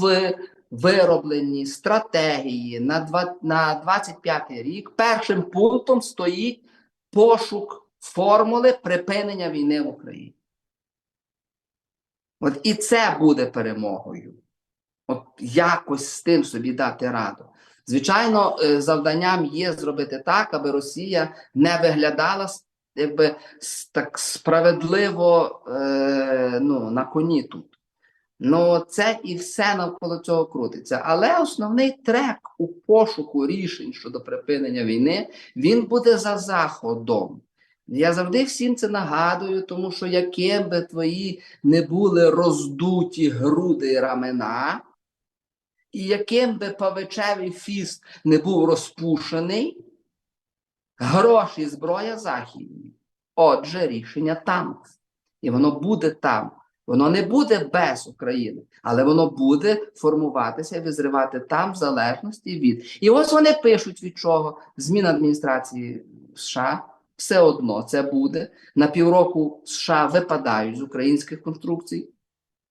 в виробленні стратегії на, два, на 25 рік першим пунктом стоїть пошук формули припинення війни в Україні. От і це буде перемогою. От якось з тим собі дати раду. Звичайно, е, завданням є зробити так, аби Росія не виглядала якби так справедливо е, ну, на коні тут. Ну, це і все навколо цього крутиться. Але основний трек у пошуку рішень щодо припинення війни він буде за заходом. Я завжди всім це нагадую, тому що яким би твої не були роздуті груди і рамена, і яким би павичевий фіст не був розпушений, гроші, зброя західні. Отже, рішення там. І воно буде там. Воно не буде без України, але воно буде формуватися і визривати там в залежності від. І ось вони пишуть від чого зміна адміністрації США. Все одно це буде. На півроку США випадають з українських конструкцій.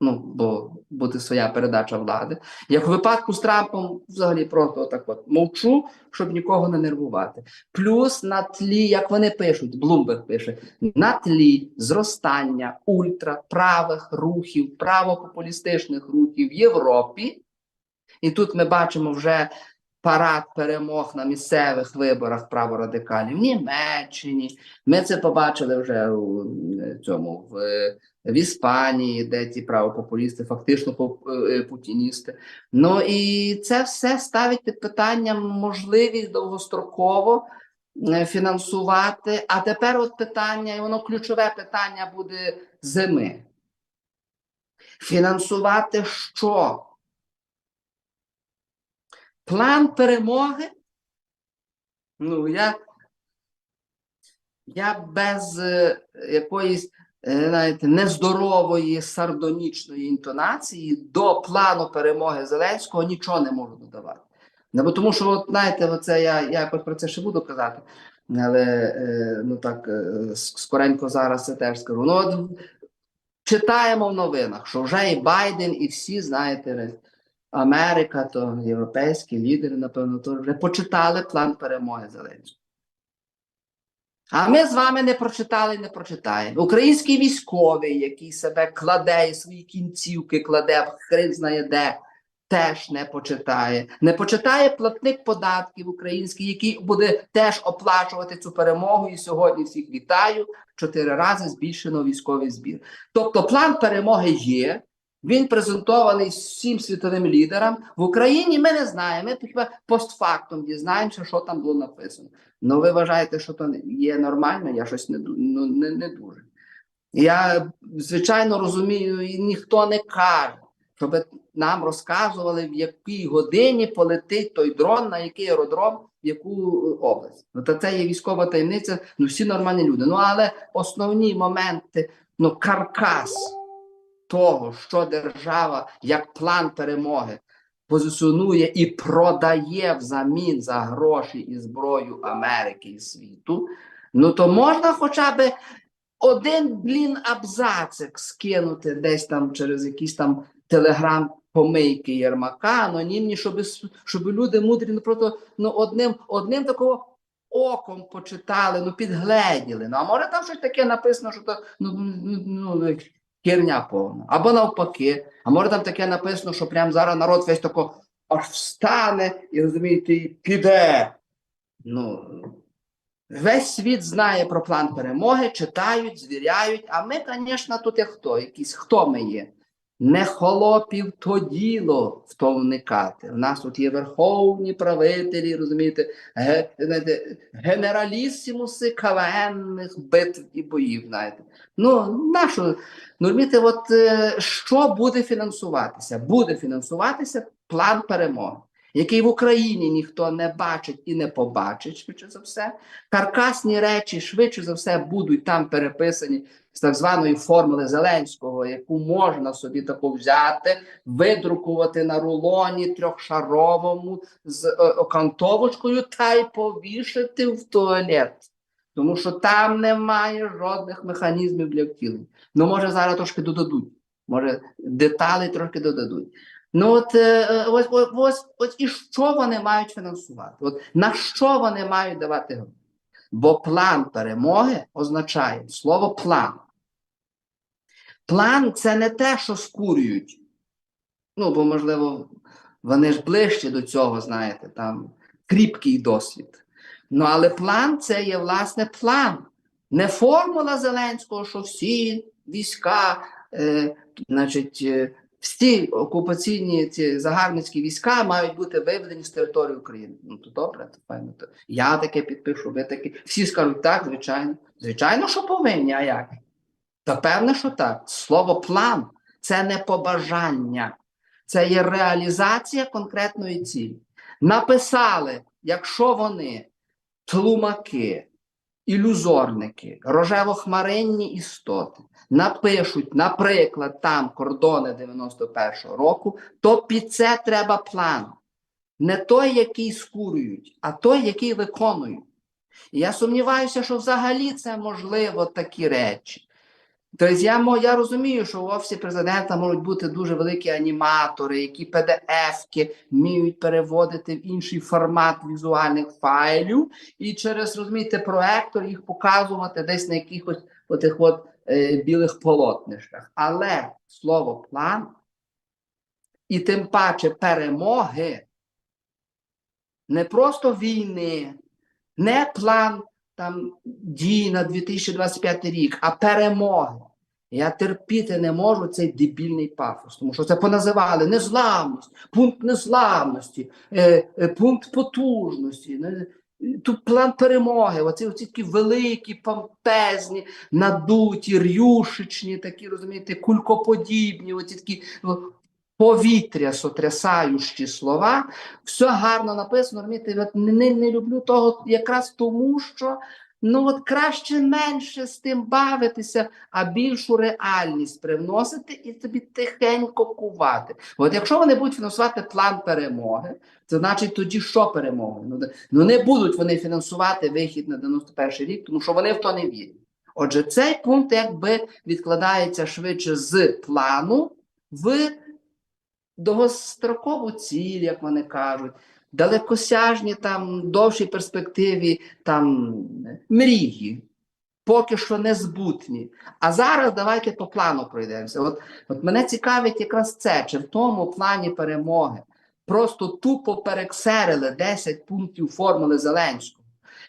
Ну, бо буде своя передача влади. Як у випадку з Трампом, взагалі просто так от мовчу, щоб нікого не нервувати. Плюс на тлі, як вони пишуть, Блумберг пише, на тлі зростання ультраправих рухів, правопопулістичних рухів в Європі. І тут ми бачимо вже парад перемог на місцевих виборах праворадикалів в Німеччині. Ми це побачили вже у е, цьому в, е, в Іспанії, де ті правопопулісти, фактично е, путіністи. Ну і це все ставить під питанням можливість довгостроково фінансувати. А тепер от питання, і воно ключове питання буде зими. Фінансувати що? План перемоги? Ну, я, я без е, якоїсь е, нездорової сардонічної інтонації до плану перемоги Зеленського нічого не можу додавати. Ну, бо тому що, от, знаєте, оце я якось про це ще буду казати, але е, ну так е, скоренько зараз це теж скажу. Ну, от, читаємо в новинах, що вже і Байден, і всі, знаєте, Америка, то європейські лідери, напевно, то вже почитали план перемоги Зеленського. А ми з вами не прочитали і не прочитаємо. Український військовий, який себе кладе і свої кінцівки кладе, хрен знає де, теж не почитає. Не почитає платник податків український, який буде теж оплачувати цю перемогу. І сьогодні всіх вітаю. Чотири рази збільшено військовий збір. Тобто, план перемоги є. Він презентований всім світовим лідерам. В Україні ми не знаємо. Ми хіба постфактум дізнаємося, що там було написано. Ну, ви вважаєте, що то є нормально? Я щось не, ну, не, не дуже. Я звичайно розумію, і ніхто не каже, щоб нам розказували, в якій годині полетить той дрон, на який аеродром, в яку е, область. Ну, то це є військова таємниця, ну всі нормальні люди. Ну, але основні моменти, ну, каркас того, що держава як план перемоги позиціонує і продає взамін за гроші і зброю Америки і світу, ну то можна хоча б один блін абзацик скинути десь там через якісь там телеграм. Помийки Єрмака, анонімні, щоб, щоб люди мудрі ну, просто ну, одним, одним такого оком почитали, ну підгледіли. Ну, а може там щось таке написано, що то ну, ну, ну, херня повна. Або навпаки, а може там таке написано, що прямо зараз народ весь тако аж встане і розумієте, і піде. Ну, весь світ знає про план перемоги, читають, звіряють. А ми, звісно, тут як хто? Якісь хто ми є? Не холопів то діло в то вникати. У нас тут є верховні правителі, розумієте, ге, знаєте, генералісімуси кавенних битв і боїв. знаєте. Ну, нашу, Ну, розумієте, от е, що буде фінансуватися? Буде фінансуватися план перемоги, який в Україні ніхто не бачить і не побачить, швидше за все. Каркасні речі швидше за все будуть там переписані з так званої формули Зеленського, яку можна собі таку взяти, видрукувати на рулоні трьохшаровому з е, окантовочкою та й повішати в туалет. Тому що там немає жодних механізмів для втілення. Ну, може, зараз трошки додадуть. Може, деталі трошки додадуть. Ну от е, е, ось, ось, ось, ось і що вони мають фінансувати? От на що вони мають давати гроші? Бо план перемоги означає слово план. План це не те, що скурюють. Ну, бо, можливо, вони ж ближче до цього, знаєте, там кріпкий досвід. Ну, але план це є власне план. Не формула Зеленського, що всі війська, е, значить, е, всі окупаційні ці загарбницькі війська мають бути виведені з території України. Ну то добре, то файно. То я таке підпишу, ви таке. Всі скажуть так, звичайно. Звичайно, що повинні, а як? Та певне, що так. Слово план це не побажання, це є реалізація конкретної цілі. Написали, якщо вони тлумаки, ілюзорники, рожево-хмаринні істоти напишуть, наприклад, там кордони 91-го року, то під це треба план. Не той, який скурюють, а той, який виконують. І я сумніваюся, що взагалі це можливо такі речі. Тобто я, я розумію, що в офісі президента можуть бути дуже великі аніматори, які PDF-ки вміють переводити в інший формат візуальних файлів, і через розумієте, проектор їх показувати десь на якихось отих от, білих полотнищах. Але слово план і тим паче перемоги не просто війни, не план там дій на 2025 рік, а перемоги. Я терпіти не можу цей дебільний пафос, тому що це поназивали незламність, пункт незламності, е, е, пункт потужності. не- Тут план перемоги, оці, оці такі великі, помпезні, надуті, рюшечні, такі, розумієте, кулькоподібні, оці такі повітря сотрясаючі слова. Все гарно написано, розумієте, не, не люблю того якраз тому, що ну от краще менше з тим бавитися, а більшу реальність привносити і тобі тихенько кувати. От якщо вони будуть фінансувати план перемоги, це значить тоді що перемоги? Ну, ну не будуть вони фінансувати вихід на 91 рік, тому що вони в то не вірять. Отже, цей пункт якби відкладається швидше з плану в довгострокову ціль, як вони кажуть, далекосяжні там довшій перспективі там мрії, поки що не збутні. А зараз давайте по плану пройдемося. От, от мене цікавить якраз це, чи в тому плані перемоги просто тупо перексерили 10 пунктів формули Зеленського.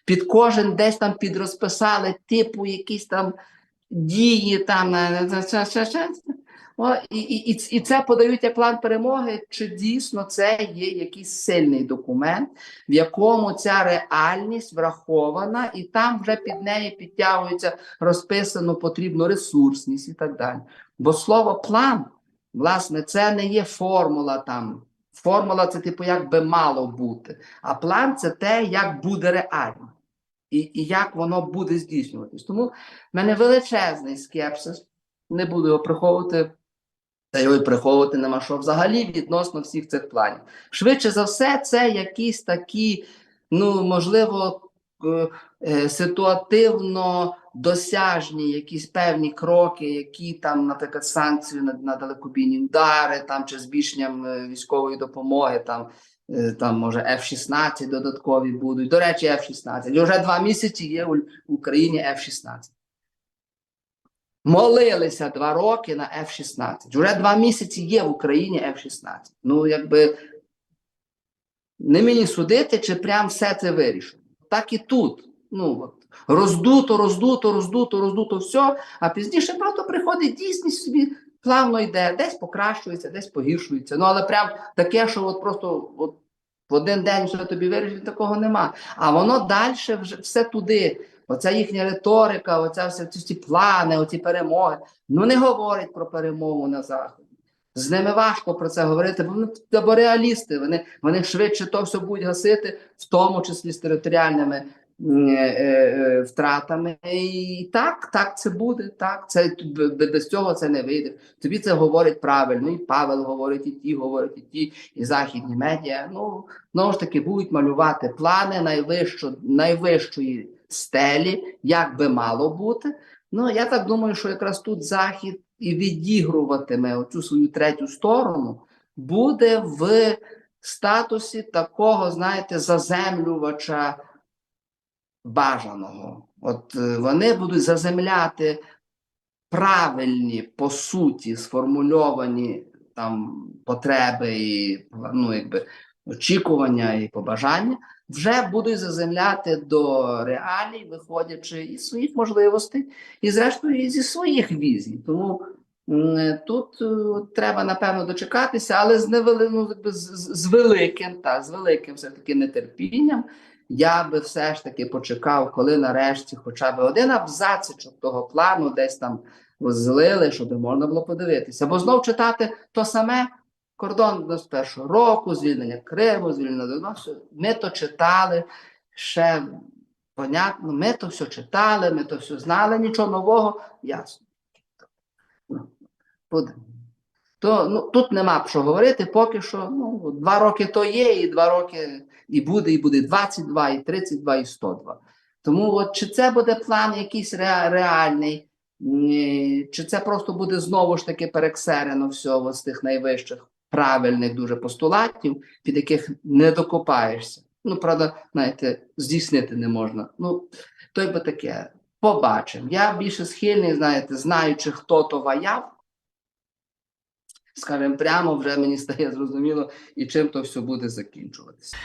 Під кожен десь там підрозписали типу якісь там дії там. О, і, і, і це подають як план перемоги, чи дійсно це є якийсь сильний документ, в якому ця реальність врахована, і там вже під неї підтягується розписано потрібну ресурсність і так далі. Бо слово план, власне, це не є формула там. Формула це типу як би мало бути. А план це те, як буде реально, і, і як воно буде здійснюватись. Тому в мене величезний скепсис, не буду його приховувати. Та його й приховувати нема що взагалі відносно всіх цих планів. Швидше за все, це якісь такі, ну можливо, е, е, ситуативно досяжні якісь певні кроки, які там, наприклад, санкцію на, на далекобійні удари, там чи збільшенням е, військової допомоги, там, там може F-16 додаткові будуть. До речі, F-16. І вже два місяці є в Україні F-16. Молилися два роки на F-16. Уже два місяці є в Україні F-16. Ну, якби не мені судити, чи прям все це вирішено. Так і тут. Ну, от, роздуто, роздуто, роздуто, роздуто все, а пізніше просто приходить дійсність собі плавно йде, десь покращується, десь погіршується. Ну, але прям таке, що от просто от, в один день все тобі вирішить, такого нема. А воно далі вже все туди. Оця їхня риторика, оця все ці, плани, оці перемоги. Ну не говорять про перемогу на заході. З ними важко про це говорити, бо вони бо реалісти. Вони, вони швидше то все будуть гасити, в тому числі з територіальними е, е, втратами. І так, так це буде. Так, це без цього це не вийде. Тобі це говорить правильно. І Павел говорить, і ті говорять, і ті, і західні медіа. Ну знову ж таки будуть малювати плани найвищо, найвищої стелі, як би мало бути. Ну я так думаю, що якраз тут захід і відігруватиме оцю свою третю сторону, буде в статусі такого, знаєте, заземлювача бажаного. От е, вони будуть заземляти правильні, по суті, сформульовані там потреби і ну, якби, очікування і побажання, вже будуть заземляти до реалій, виходячи із своїх можливостей, і зрештою і зі своїх візій. Тому тут е, треба напевно дочекатися, але з невели, ну, з, з, великим, та, з великим все таки нетерпінням. Я би все ж таки почекав, коли нарешті хоча б один абзацичок того плану десь там злили, щоб можна було подивитися. Бо знов читати то саме кордон 91 року, звільнення Криму, звільнення Донбасу. Ми то читали ще понятно, ми то все читали, ми то все знали, нічого нового, ясно. Ну, буде. То ну, тут нема про що говорити, поки що ну, два роки то є, і два роки і буде, і буде 22, і 32, і 102. Тому от, чи це буде план якийсь ре, реальний, чи це просто буде знову ж таки перексерено всього з тих найвищих правильних дуже постулатів, під яких не докопаєшся. Ну, правда, знаєте, здійснити не можна. Ну, то й би таке. Побачимо. Я більше схильний, знаєте, знаючи, хто то ваяв, скажімо, прямо вже мені стає зрозуміло, і чим то все буде закінчуватися.